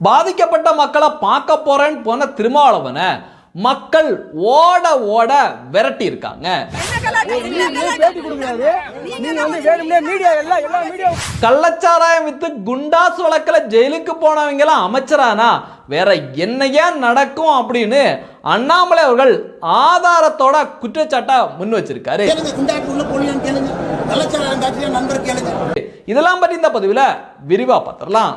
பாதிக்கப்பட்ட மக்களை பார்க்க போறேன்னு போன திருமாவளவனை மக்கள் ஓட ஓட விரட்டி இருக்காங்க கள்ளச்சாராயம் வித்து குண்டாஸ் வழக்கில் ஜெயிலுக்கு போனவங்க எல்லாம் அமைச்சரானா வேற என்னையா நடக்கும் அப்படின்னு அண்ணாமலை அவர்கள் ஆதாரத்தோட குற்றச்சாட்டை முன் வச்சிருக்காரு. இதெல்லாம் பற்றி இந்த பதிவில் விரிவா பார்த்துடலாம்.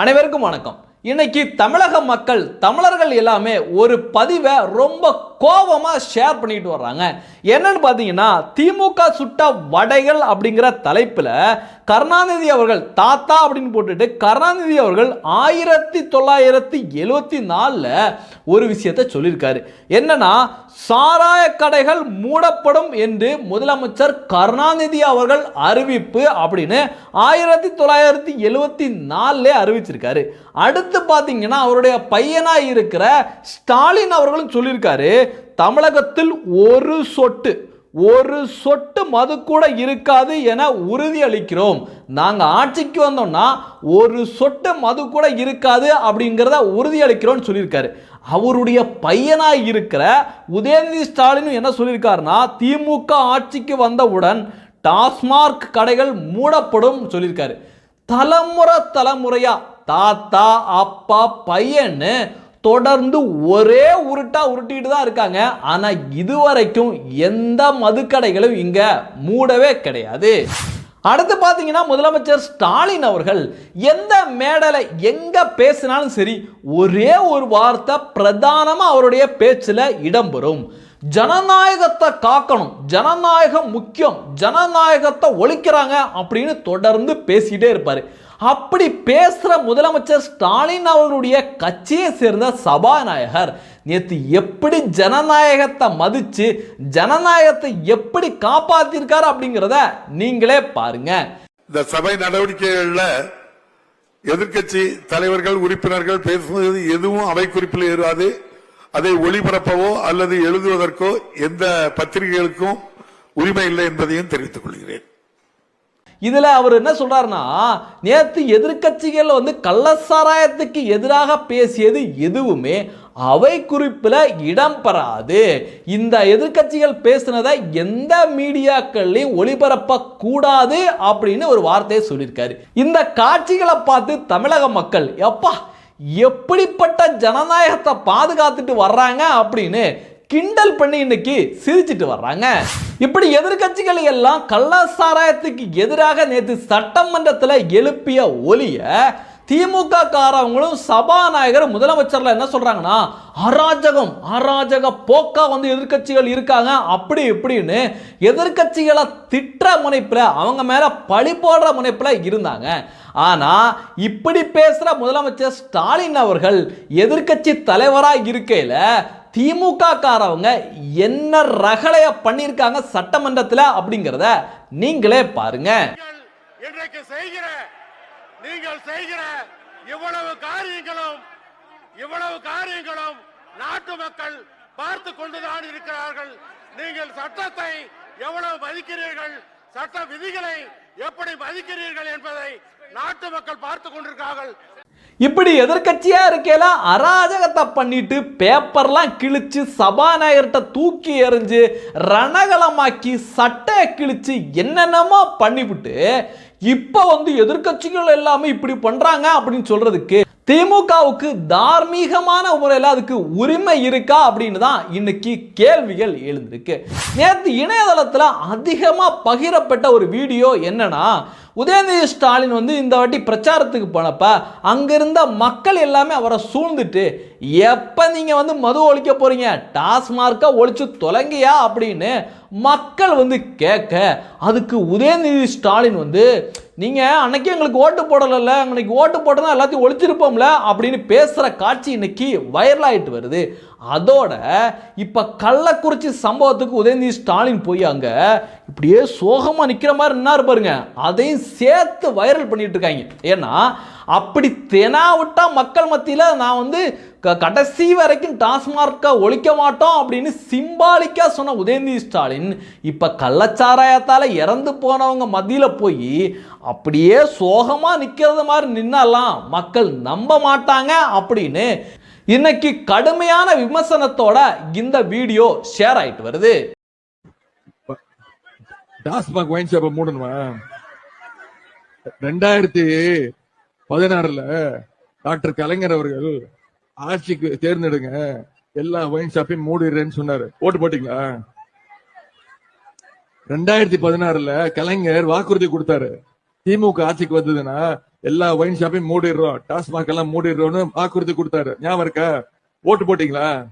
அனைவருக்கும் வணக்கம். இன்னைக்கு தமிழக மக்கள் தமிழர்கள் எல்லாமே ஒரு பதிவை ரொம்ப கோபமாக ஷேர் பண்ணிட்டு வர்றாங்க. என்னன்னு பார்த்தீங்கன்னா திமுக சுட்ட வடைகள் அப்படிங்கிற தலைப்பில் கருணாநிதி அவர்கள் தாத்தா அப்படின்னு போட்டுட்டு கருணாநிதி அவர்கள் ஆயிரத்தி தொள்ளாயிரத்தி எழுவத்தி நாலில் ஒரு விஷயத்தை சொல்லியிருக்காரு. என்னன்னா சாராய கடைகள் மூடப்படும் என்று முதலமைச்சர் கருணாநிதி அவர்கள் அறிவிப்பு அப்படின்னு ஆயிரத்தி தொள்ளாயிரத்தி எழுவத்தி நாலுல அறிவிச்சிருக்காரு. அடுத்து பார்த்தீங்கன்னா அவருடைய பையனாக இருக்கிற ஸ்டாலின் அவர்களும் சொல்லியிருக்காரு. தமிழகத்தில் ஒரு சொட்டு ஒரு சொட்டு மது கூட இருக்காது என உறுதி அளிக்கிறோம் நாங்கள் ஆட்சிக்கு வந்தோம்னா ஒரு சொட்டு மது கூட இருக்காது அப்படிங்கிறத உறுதி அளிக்கிறோம்னு சொல்லியிருக்காரு. அவருடைய பையனாக இருக்கிற உதயநிதி ஸ்டாலின் என்ன சொல்லியிருக்காருன்னா திமுக ஆட்சிக்கு வந்தவுடன் டாஸ்மார்க் கடைகள் மூடப்படும் சொல்லியிருக்காரு. தலைமுறை தலைமுறையா தாத்தா அப்பா பையன்னு தொடர்ந்து ஒரே உருட்டா உருட்டிட்டு தான் இருக்காங்க. ஆனா இதுவரைக்கும் எந்த மதுக்கடைகளும் இங்க மூடவே கிடையாது. அடுத்து பார்த்தீங்கன்னா முதலமைச்சர் ஸ்டாலின் அவர்கள் எந்த மேடலை எங்க பேசினாலும் சரி ஒரே ஒரு வார்த்தை பிரதானமாக அவருடைய பேச்சில் இடம்பெறும். ஜனநாயகத்தை காக்கணும் ஜனநாயகம் முக்கியம் ஜனநாயகத்தை ஒழிக்கிறாங்க அப்படின்னு தொடர்ந்து பேசிட்டே இருப்பார். அப்படி பேசுகிற முதலமைச்சர் ஸ்டாலின் அவர்களுடைய கட்சியை சேர்ந்த சபாநாயகர். நேற்று எப்படி ஜனநாயகத்தை மதித்து ஜனநாயகத்தை எப்படி காப்பாத்திருக்காரு அப்படிங்கிறத நீங்களே பாருங்க. இந்த சபை நடவடிக்கைகளில் எதிர்க்கட்சி தலைவர்கள் உறுப்பினர்கள் பேசுவது எதுவும் அவை குறிப்பில் ஏறாது. அதை ஒளிபரப்பவோ அல்லது எழுதுவதற்கோ எந்த பத்திரிகைகளுக்கும் உரிமை இல்லை என்பதையும் தெரிவித்துக் கொள்கிறேன். இதில் அவர் என்ன சொல்கிறாருன்னா நேற்று எதிர்க்கட்சிகள் வந்து கள்ளசாராயத்துக்கு எதிராக பேசியது எதுவுமே அவை குறிப்பில் இடம் பெறாது. இந்த எதிர்க்கட்சிகள் பேசுனதை எந்த மீடியாக்கள்லையும் ஒளிபரப்பக்கூடாது அப்படின்னு ஒரு வார்த்தையை சொல்லியிருக்காரு. இந்த காட்சிகளை பார்த்து தமிழக மக்கள் எப்பா எப்படிப்பட்ட ஜனநாயகத்தை பாதுகாத்துட்டு வர்றாங்க அப்படின்னு கிண்டல் பண்ணி இன்னைக்கு சிரிச்சிட்டு வர்றாங்க. இப்படி எதிர்க்கட்சிகள் எல்லாம் கள்ள சாராயத்துக்கு எதிராக நேற்று சட்டமன்றத்தில் எழுப்பிய ஒலிய திமுக காரவங்களும் சபாநாயகர் முதலமைச்சர்ல என்ன சொல்றாங்கன்னா அராஜகம் அராஜக போக்கா வந்து எதிர்க்கட்சிகள் இருக்காங்க. அப்படி இப்படின்னு எதிர்க்கட்சிகளை திட்டுற முனைப்புல அவங்க மேல பழி போடுற முனைப்புல இருந்தாங்க. ஆனா இப்படி பேசுற முதலமைச்சர் ஸ்டாலின் அவர்கள் எதிர்க்கட்சி தலைவராக இருக்கையில திமுக காரவங்க என்ன ரகலைய பண்ணியிருக்காங்க சட்டமன்றத்தில் அப்படிங்கிறத நீங்களே பாருங்க. நீங்கள் இன்றைக்கு செய்கிற நீங்கள் செய்கிற இவ்வளவு காரியங்களும் இவ்வளவு காரியங்களும் நாட்டு மக்கள் பார்த்து கொண்டுதான் இருக்கிறார்கள். நீங்கள் சட்டத்தை எவ்வளவு மதிக்கிறீர்கள் சட்ட விதிகளை எப்படி மதிக்கிறீர்கள் என்பதை நாட்டு மக்கள் பார்த்து கொண்டிருக்கிறார்கள். இப்படி எதிர்கட்சியாக இருக்கையில அராஜகத்தை பண்ணிட்டு பேப்பர்லாம் கிழிச்சு சபாநாயகர்கிட்ட தூக்கி எறிஞ்சு ரணகலமாக்கி சட்டையை கிழிச்சு என்னென்னமோ பண்ணிவிட்டு இப்போ வந்து எதிர்கட்சிகள் எல்லாமே இப்படி பண்ணுறாங்க அப்படின்னு சொல்கிறதுக்கு திமுகவுக்கு தார்மீகமான முறையில் அதுக்கு உரிமை இருக்கா அப்படின்னு தான் இன்னைக்கு கேள்விகள் எழுந்திருக்கு. நேற்று இணையதளத்தில் அதிகமாக பகிரப்பட்ட ஒரு வீடியோ என்னன்னா உதயநிதி ஸ்டாலின் வந்து இந்த வாட்டி பிரச்சாரத்துக்கு போனப்ப அங்கிருந்த மக்கள் எல்லாமே அவரை சூழ்ந்துட்டு எப்போ நீங்கள் வந்து மது ஒழிக்க போகிறீங்க டாஸ்மார்க்கை ஒழிச்சு தொலைங்கியா அப்படின்னு மக்கள் வந்து கேட்க அதுக்கு உதயநிதி ஸ்டாலின் வந்து நீங்கள் அன்னைக்கு எங்களுக்கு ஓட்டு போடலைல்ல அன்னைக்கு ஓட்டு போட்டதான் எல்லாத்தையும் ஒழிச்சிருப்போம்ல அப்படின்னு பேசுகிற காட்சி இன்னைக்கு வைரலாகிட்டு வருது. அதோட இப்போ கள்ளக்குறிச்சி சம்பவத்துக்கு உதயநிதி ஸ்டாலின் போய் அங்கே இப்படியே சோகமாக நிற்கிற மாதிரி நின்னாரு பாருங்க. அதையும் சேர்த்து வைரல் பண்ணிட்டு இருக்காங்க ஏன்னா அப்படி தெனாவிட்டா மக்கள் மத்தியில் நான் வந்து க- கடைசி வரைக்கும் டாஸ்மார்க்கை ஒழிக்க மாட்டோம் அப்படின்னு சிம்பாலிக்காக சொன்ன உதயநிதி ஸ்டாலின் இப்போ கள்ளச்சாராயத்தால் இறந்து போனவங்க மத்தியில் போய் அப்படியே சோகமாக நிற்கிறது மாதிரி நின்னாலாம் மக்கள் நம்ப மாட்டாங்க அப்படின்னு இன்னைக்கு கடுமையான விமர்சனத்தோட இந்த வீடியோ ஷேர் ஆயிட்டு வருது. டாஸ்மாக் ஒயின் ஷாப்பை மூடணுமா? ரெண்டாயிரத்தி பதினாறுல டாக்டர் கலைஞர் அவர்கள் ஆட்சிக்கு தேர்ந்தெடுங்க. எல்லா ஒயின் ஷாப்பையும் மூடிடுறேன்னு சொன்னாரு. ஓட்டு போட்டீங்களா? ரெண்டாயிரத்தி பதினாறுல கலைஞர் வாக்குறுதி கொடுத்தாரு. திமுக ஆட்சிக்கு வந்ததுன்னா எல்லா ஒயின் ஷாப்பையும் மூடிடுறோம். டாஸ்மாக் எல்லாம் மூடிடுறோம்னு வாக்குறுதி கொடுத்தாரு. ஞாபகம் இருக்கா? ஓட்டு போட்டீங்களா?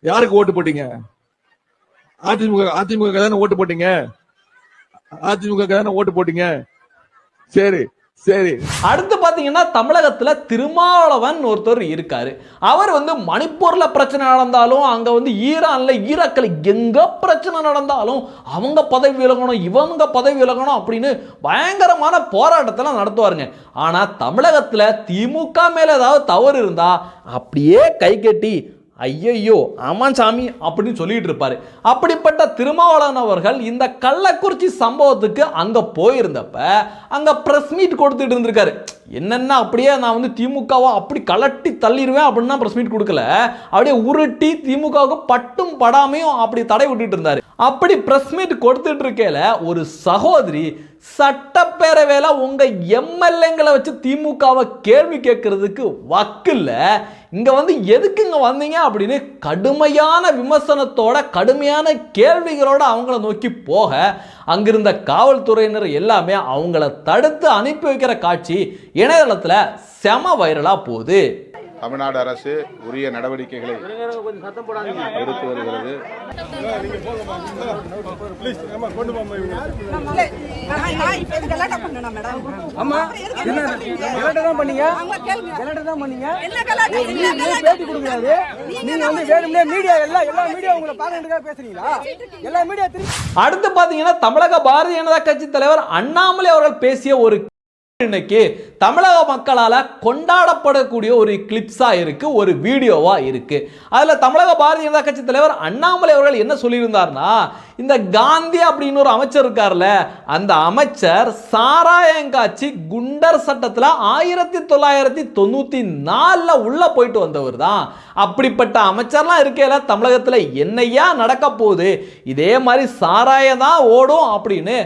யாருக்கு ஓட்டு போட்டீங்க? அதிமுக அதிமுக தானே ஓட்டு போட்டீங்க? அதிமுக தானே ஓட்டு போட்டீங்க? சரி சரி. அடுத்து பாத்தீங்கன்னா தமிழகத்தில் திருமாவளவன் ஒருத்தர் இருக்காரு. அவர் வந்து மணிப்பூர்ல பிரச்சனை நடந்தாலும் அங்கே வந்து ஈரான்ல ஈராக்கில் எங்க பிரச்சனை நடந்தாலும் அவங்க பதவி விலகணும் இவங்க பதவி விலகணும் அப்படின்னு பயங்கரமான போராட்டத்தெல்லாம் நடத்துவாருங்க. ஆனால் தமிழகத்தில் திமுக மேலே ஏதாவது தவறு இருந்தா அப்படியே கை கட்டி ஐயையோ ஆமாம் சாமி அப்படின்னு சொல்லிட்டு இருப்பாரு அப்படிப்பட்ட திருமாவளவன் அவர்கள் இந்த கள்ளக்குறிச்சி சம்பவத்துக்கு அங்க போயிருந்தப்ப அங்க பிரஸ் மீட் கொடுத்துட்டு இருந்திருக்காரு. என்னென்ன அப்படியே நான் வந்து திமுகவை அப்படி கலட்டி தள்ளிடுவேன் அப்படின்னா ப்ரெஸ் மீட் கொடுக்கல. அப்படியே உருட்டி திமுகவுக்கு பட்டும் படாமையும் அப்படி தடை விட்டுட்டு இருந்தாரு. அப்படி ப்ரெஸ் மீட் கொடுத்துட்டு இருக்கையில் ஒரு சகோதரி சட்டப்பேரவையில் உங்கள் எம்எல்ஏங்களை வச்சு திமுகவை கேள்வி கேட்கறதுக்கு வக்கில்லை இங்கே வந்து எதுக்கு இங்கே வந்தீங்க அப்படின்னு கடுமையான விமர்சனத்தோட கடுமையான கேள்விகளோட அவங்கள நோக்கி போக அங்கிருந்த காவல்துறையினர் எல்லாமே அவங்கள தடுத்து அனுப்பி வைக்கிற காட்சி இணையதளத்தில் செம வைரலாக போகுது. தமிழ்நாடு அரசு உரிய நடவடிக்கைகளை எடுத்து வருகிறது. அம்மா என்ன கலாட்டை தான் பண்ணீங்க? கலாட்டை தான் பண்ணீங்க? நீங்க பேட்டி கொடுக்க முடியாது நீங்க வந்து வேணும்னே மீடியா எல்லா எல்லா மீடியா உங்களை பார்க்கறதுக்காக பேசுறீங்களா? எல்லா மீடியா திரும்பி அடுத்து பார்த்தீங்கன்னா தமிழக பாரதிய ஜனதா கட்சி தலைவர் அண்ணாமலை அவர்கள் பேசிய ஒரு இன்னைக்கு தமிழக மக்களால் கொண்டாடப்படக்கூடிய ஒரு கிளிப்ஸா இருக்கு ஒரு வீடியோவா இருக்கு. அதுல தமிழக பாரதிய ஜனதா கட்சி தலைவர் அண்ணாமலை அவர்கள் என்ன சொல்லியிருந்தார்னா இந்த காந்தி அப்படின்னு ஒரு அமைச்சர் இருக்கார்ல அந்த அமைச்சர் சாராயங்காட்சி குண்டர் சட்டத்தில் ஆயிரத்தி தொள்ளாயிரத்தி தொண்ணூற்றி நாலில் உள்ளே போயிட்டு வந்தவர் தான். அப்படிப்பட்ட அமைச்சர்லாம் இருக்கையில் தமிழகத்தில் என்னையா நடக்க போகுது? இதே மாதிரி சாராயம் தான் ஓடும் அப்படின்னு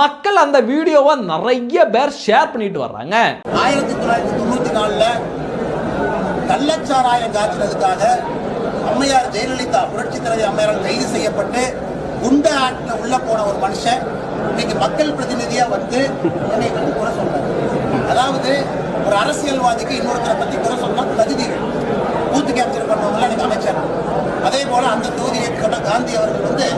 மக்கள் அந்த வீடியோவை நிறைய பேர் ஷேர் பண்ணிட்டு வர்றாங்க. ஆயிரத்தி தொள்ளாயிரத்தி தொண்ணூற்றி நாலில் கள்ளச்சாராயம் காய்ச்சினதுக்காக அம்மையார் ஜெயலலிதா புரட்சி தலைவி அம்மையாரால் கைது செய்யப்பட்டு குண்ட ஆட்டில் உள்ள போன ஒரு மனுஷன் இன்னைக்கு மக்கள் பிரதிநிதியா வந்து என்னை வந்து குறை சொல்றாரு. அதாவது ஒரு அரசியல்வாதிக்கு இன்னொருத்தரை பத்தி குறை சொன்னா தகுதி. பூத்து கேப்சர் பண்ணவங்க எனக்கு அமைச்சர். அதே போல அந்த தொகுதியை சொன்ன காந்தி அவர்கள் வந்து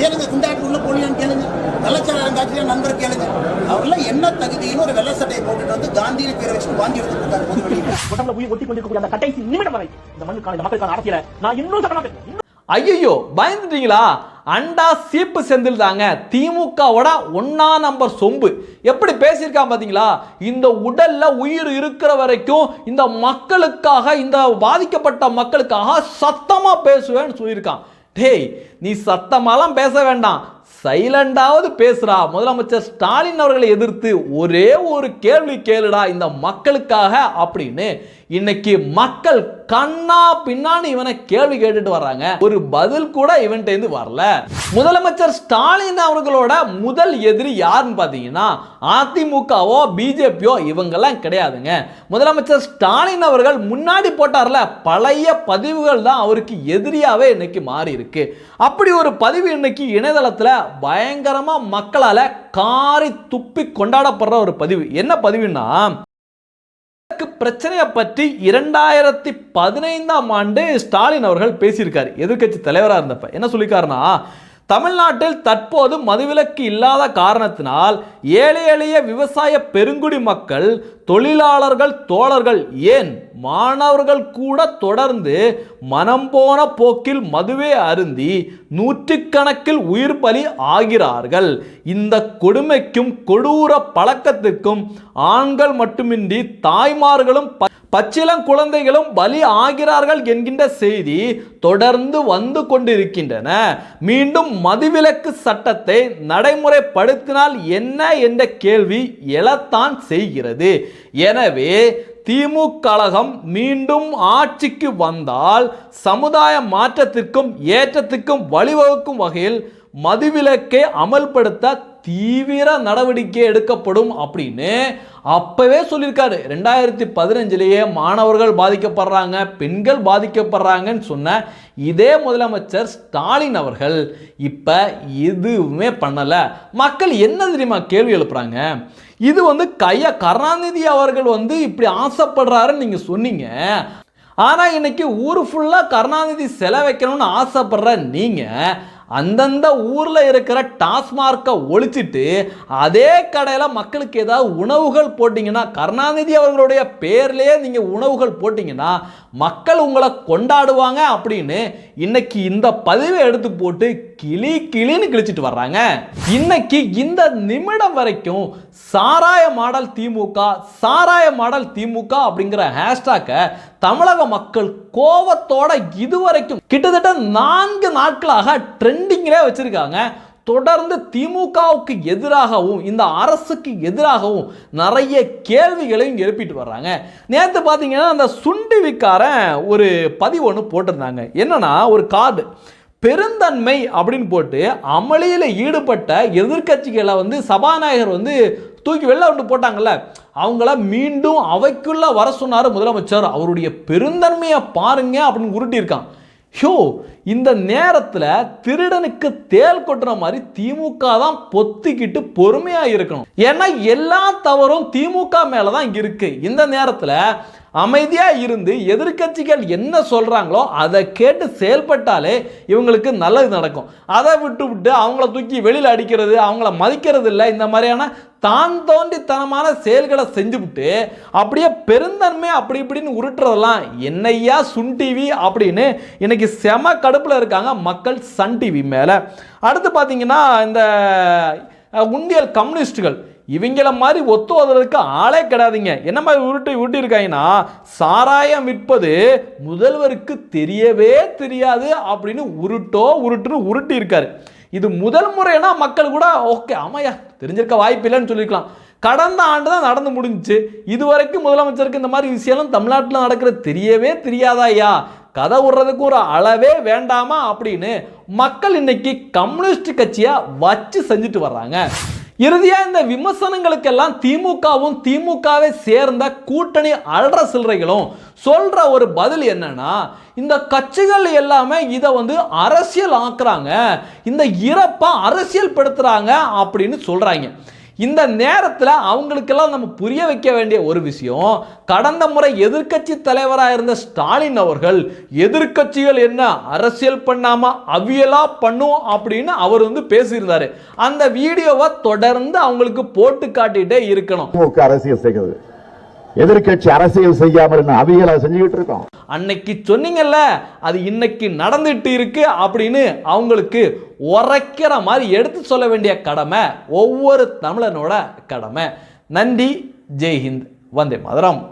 கேளுங்க குண்டாட்டு உள்ள போலியான்னு கேளுங்க. கள்ளச்சாராயம் காட்சியா நண்பர் கேளுங்க. அவர்லாம் என்ன தகுதின்னு ஒரு வெள்ளை சட்டையை போட்டுட்டு வந்து காந்தியின் பேரை வச்சுட்டு வாங்கி எடுத்துட்டு இருக்காரு உயிர் ஒட்டி கொண்டிருக்கக்கூடிய அந்த கடைசி நிமிடம் வரை இந்த மண்ணுக்கான இந்த மக்களுக்கான அரசியலை நான் இன்னும் ஐயோ பயந்துட்டீங்களா? அண்டா சீப்பு செந்தில் தாங்க. திமுகவோட ஒன்னா நம்பர் சொம்பு. எப்படி பேசியிருக்கான் பார்த்தீங்களா இந்த உடல்ல உயிர் இருக்கிற வரைக்கும் இந்த மக்களுக்காக இந்த பாதிக்கப்பட்ட மக்களுக்காக சத்தமா பேசுவேன்னு சொல்லியிருக்கான். டேய் நீ சத்தமாலாம் பேச வேண்டாம். சைலண்டாவது பேசுறா. முதலமைச்சர் ஸ்டாலின் அவர்களை எதிர்த்து ஒரே ஒரு கேள்வி கேளுடா இந்த மக்களுக்காக அப்படின்னு. இன்னைக்கு மக்கள் கண்ணா பின்னான்னு இவனை கேள்வி கேட்டுட்டு வர்றாங்க. ஒரு பதில் கூட இவன்கிட்ட இருந்து வரல. முதலமைச்சர் ஸ்டாலின் அவர்களோட முதல் எதிரி யாருன்னு பார்த்தீங்கன்னா அதிமுகவோ பிஜேபியோ இவங்கெல்லாம் கிடையாதுங்க. முதலமைச்சர் ஸ்டாலின் அவர்கள் முன்னாடி போட்டார்ல பழைய பதிவுகள் தான் அவருக்கு எதிரியாவே இன்னைக்கு மாறி இருக்கு. அப்படி ஒரு பதிவு இன்னைக்கு இணையதளத்தில் பயங்கரமா மக்களால காரி துப்பி கொண்டாடப்படுற ஒரு பதிவு. என்ன பதிவுன்னா பிரச்சனையை பற்றி இரண்டாயிரத்தி பதினைந்தாம் ஆண்டு ஸ்டாலின் அவர்கள் பேசியிருக்காரு. எதிர்க்கட்சி தலைவராக இருந்தப்ப. என்ன சொல்லியிருக்காருன்னா தமிழ்நாட்டில் தற்போது மதுவிலக்கு இல்லாத காரணத்தினால் ஏழை எளிய விவசாய பெருங்குடி மக்கள் தொழிலாளர்கள் தோழர்கள் ஏன் மாணவர்கள் கூட தொடர்ந்து மனம் போன போக்கில் மதுவே அருந்தி நூற்றுக்கணக்கில் உயிர் பலி ஆகிறார்கள். இந்த கொடுமைக்கும் கொடூர பழக்கத்திற்கும் ஆண்கள் மட்டுமின்றி தாய்மார்களும் பச்சிளம் குழந்தைகளும் பலி ஆகிறார்கள் என்கின்ற செய்தி தொடர்ந்து வந்து கொண்டிருக்கின்றன. மீண்டும் மதுவிலக்கு சட்டத்தை நடைமுறைப்படுத்தினால் என்ன என்ற கேள்வி எழத்தான் செய்கிறது. எனவே திமுக கழகம் மீண்டும் ஆட்சிக்கு வந்தால் சமுதாய மாற்றத்திற்கும் ஏற்றத்திற்கும் வழிவகுக்கும் வகையில் மதுவிலக்கை அமல்படுத்த தீவிர நடவடிக்கை எடுக்கப்படும் அப்படின்னு அப்பவே சொல்லியிருக்காரு. ரெண்டாயிரத்தி பதினஞ்சிலேயே மாணவர்கள் பாதிக்கப்படுறாங்க பெண்கள் பாதிக்கப்படுறாங்கன்னு சொன்ன இதே முதலமைச்சர் ஸ்டாலின் அவர்கள் இப்போ எதுவுமே பண்ணலை. மக்கள் என்ன தெரியுமா கேள்வி எழுப்புறாங்க? இது வந்து கையா கருணாநிதி அவர்கள் வந்து இப்படி ஆசைப்படுறாருன்னு நீங்கள் சொன்னீங்க. ஆனால் இன்னைக்கு ஊர் ஃபுல்லாக கருணாநிதி செலவைக்கணும்னு ஆசைப்படுற நீங்கள் அந்தந்த ஊரில் இருக்கிற டாஸ்மார்க்கை ஒழிச்சிட்டு அதே கடையில் மக்களுக்கு ஏதாவது உணவுகள் போட்டிங்கன்னா கருணாநிதி அவர்களுடைய பேர்லேயே நீங்கள் உணவுகள் போட்டிங்கன்னா மக்கள் உங்களை கொண்டாடுவாங்க அப்படின்னு இன்னைக்கு இந்த பதிவை எடுத்து போட்டு கிளி கிளின்னு கிழிச்சிட்டு வர்றாங்க. இன்னைக்கு இந்த நிமிடம் வரைக்கும் சாராய மாடல் திமுக சாராய மாடல் திமுக அப்படிங்கிற ஹேஷ்டாக்கை தமிழக மக்கள் கோவத்தோட இதுவரைக்கும் கிட்டத்தட்ட நான்கு நாட்களாக ட்ரெண்டிங்கிலே வச்சிருக்காங்க. தொடர்ந்து திமுகவுக்கு எதிராகவும் இந்த அரசுக்கு எதிராகவும் நிறைய கேள்விகளையும் எழுப்பிட்டு வர்றாங்க. நேற்று பார்த்தீங்கன்னா அந்த சுண்டிவிக்காரன் ஒரு பதிவு ஒன்று போட்டிருந்தாங்க. என்னன்னா ஒரு கார்டு. பெருந்தன்மை அப்படின்னு போட்டு அமளியில் ஈடுபட்ட எதிர்க்கட்சிகளை வந்து சபாநாயகர் வந்து தூக்கி வெளில வந்து போட்டாங்கல்ல அவங்கள மீண்டும் அவைக்குள்ளே வர சொன்னார் முதலமைச்சர். அவருடைய பெருந்தன்மையை பாருங்க அப்படின்னு உருட்டியிருக்கான். ஷோ இந்த நேரத்தில் திருடனுக்கு தேல் கொட்டுற மாதிரி திமுக தான் பொத்திக்கிட்டு பொறுமையாக இருக்கணும். ஏன்னா எல்லா தவறும் திமுக மேலே தான் இருக்கு. இந்த நேரத்தில் அமைதியாக இருந்து எதிர்க்கட்சிகள் என்ன சொல்கிறாங்களோ அதை கேட்டு செயல்பட்டாலே இவங்களுக்கு நல்லது நடக்கும். அதை விட்டு விட்டு அவங்கள தூக்கி வெளியில் அடிக்கிறது அவங்கள மதிக்கிறது இல்லை இந்த மாதிரியான தான் தோண்டித்தனமான செயல்களை செஞ்சுவிட்டு அப்படியே பெருந்தன்மை அப்படி இப்படின்னு உருட்டுறதெல்லாம் என்னையா சுன் டிவி அப்படின்னு இன்னைக்கு செம கடுப்பில் இருக்காங்க மக்கள் சன் டிவி மேலே. அடுத்து பார்த்தீங்கன்னா இந்த உண்டியல் கம்யூனிஸ்டுகள் இவங்கள மாதிரி ஒத்து வர்றதுக்கு ஆளே கிடையாதுங்க. என்ன மாதிரி உருட்டு உருட்டியிருக்காங்கன்னா சாராயம் விற்பது முதல்வருக்கு தெரியவே தெரியாது அப்படின்னு உருட்டோ உருட்டுன்னு உருட்டி இருக்காரு. இது முதல் முறைனா மக்கள் கூட ஓகே ஆமாய்யா தெரிஞ்சிருக்க வாய்ப்பு இல்லைன்னு சொல்லியிருக்கலாம் கடந்த ஆண்டு தான் நடந்து முடிஞ்சுச்சு. இதுவரைக்கும் முதலமைச்சருக்கு இந்த மாதிரி விஷயம்லாம் தமிழ்நாட்டில் நடக்கிறது தெரியவே தெரியாதாய்யா. கதை விடுறதுக்கு ஒரு அளவே வேண்டாமா அப்படின்னு மக்கள் இன்னைக்கு கம்யூனிஸ்ட் கட்சியை வச்சு செஞ்சுட்டு வர்றாங்க. இறுதியாக இந்த விமர்சனங்களுக்கெல்லாம் திமுகவும் திமுகவை சேர்ந்த கூட்டணி அல்ற சில்லறைகளும் சொல்கிற ஒரு பதில் என்னன்னா இந்த கட்சிகள் எல்லாமே இதை வந்து அரசியல் ஆக்குறாங்க. இந்த இறப்பை அரசியல் படுத்துகிறாங்க அப்படின்னு சொல்கிறாங்க இந்த நேரத்தில் அவங்களுக்கெல்லாம் நம்ம புரிய வைக்க வேண்டிய ஒரு விஷயம் கடந்த முறை எதிர்க்கட்சி தலைவராக இருந்த ஸ்டாலின் அவர்கள் எதிர்க்கட்சிகள் என்ன அரசியல் பண்ணாம அவியலா பண்ணும் அப்படின்னு அவர் வந்து பேசியிருந்தாரு. அந்த வீடியோவை தொடர்ந்து அவங்களுக்கு போட்டு காட்டிட்டே இருக்கணும். அரசியல் செய்கிறது. எதிர்க்கட்சி அரசியல் செய்யாமல் அவியலை செஞ்சுக்கிட்டு இருக்கோம்? அன்னைக்கு சொன்னீங்கல்ல அது இன்னைக்கு நடந்துட்டு இருக்கு அப்படின்னு அவங்களுக்கு உரைக்கிற மாதிரி எடுத்து சொல்ல வேண்டிய கடமை ஒவ்வொரு தமிழனோட கடமை. நன்றி. ஜெய்ஹிந்த். வந்தே மதுரம்.